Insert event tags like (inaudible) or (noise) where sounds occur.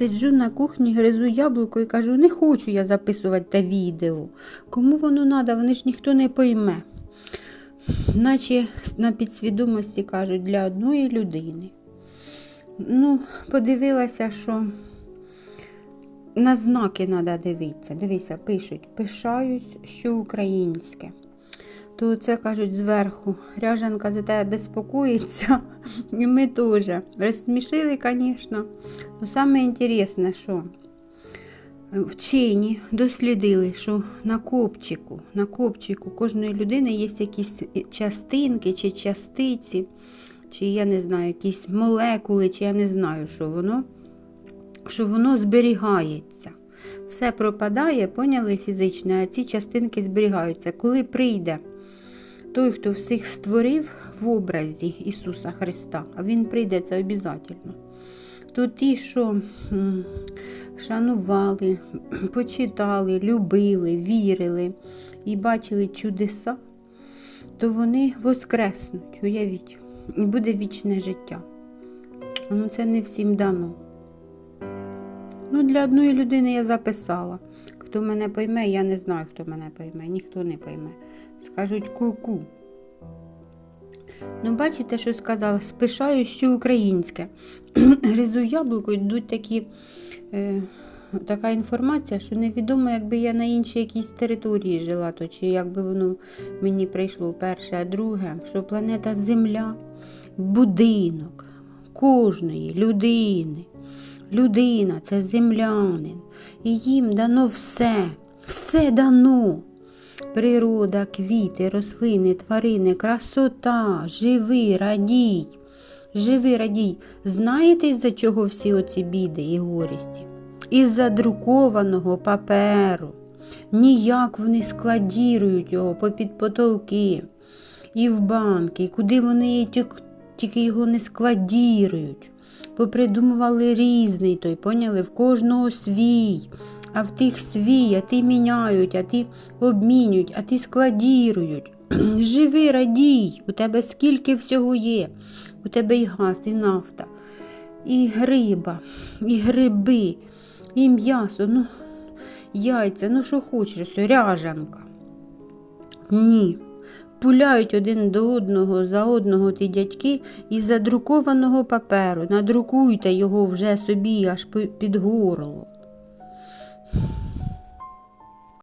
сиджу на кухні, гризу яблуко і кажу, не хочу я записувати те відео. Кому воно треба, вони ж ніхто не пойме. Наче на підсвідомості кажуть, для одної людини. Ну, подивилася, що на знаки треба дивитися. Дивися, пишуть, пишаюсь, що українське. То це кажуть зверху, ряжанка за тебе безпокоїться, (laughs) і ми теж. Розсмішили, звісно. Но саме інтересне, що вчені дослідили, що на копчику, на копчику кожної людини є якісь частинки чи частиці, чи я не знаю, якісь молекули, чи я не знаю, що воно, що воно зберігається. Все пропадає, поняли фізичне, а ці частинки зберігаються. Коли прийде той, хто всіх створив в образі Ісуса Христа, а Він прийде це обов'язково, то ті, що шанували, (clears throat) почитали, любили, вірили і бачили чудеса, то вони воскреснуть, уявіть, і буде вічне життя. Ну, це не всім дано. Ну, для одної людини я записала. Хто мене пойме, я не знаю, хто мене пойме, ніхто не пойме. Скажуть ку-ку. Ну, бачите, що сказав? Спишаю, що українське. (clears throat) Гризу яблуко, йдуть такі, е, така інформація, що невідомо, якби я на іншій якійсь території жила, то чи якби воно мені прийшло перше, а друге, що планета Земля, будинок кожної людини. Людина це землянин. І їм дано все, все дано. Природа, квіти, рослини, тварини, красота, живи, радій. Живи, радій. Знаєте, із-за чого всі оці біди і горісті? Із-за друкованого паперу. Ніяк вони складірують його попід потолки і в банки, куди вони тільки його не складірують. Попридумували різний той, поняли, в кожного свій, а в тих свій, а ті міняють, а ті обмінюють, а ті складірують. (clears throat) Живи, радій, у тебе скільки всього є. У тебе і газ, і нафта, і риба, і гриби, і м'ясо, ну, яйця, ну що хочеш, ось ряжанка. Ні. Пуляють один до одного за одного ті дядьки із задрукованого паперу. Надрукуйте його вже собі аж під горло.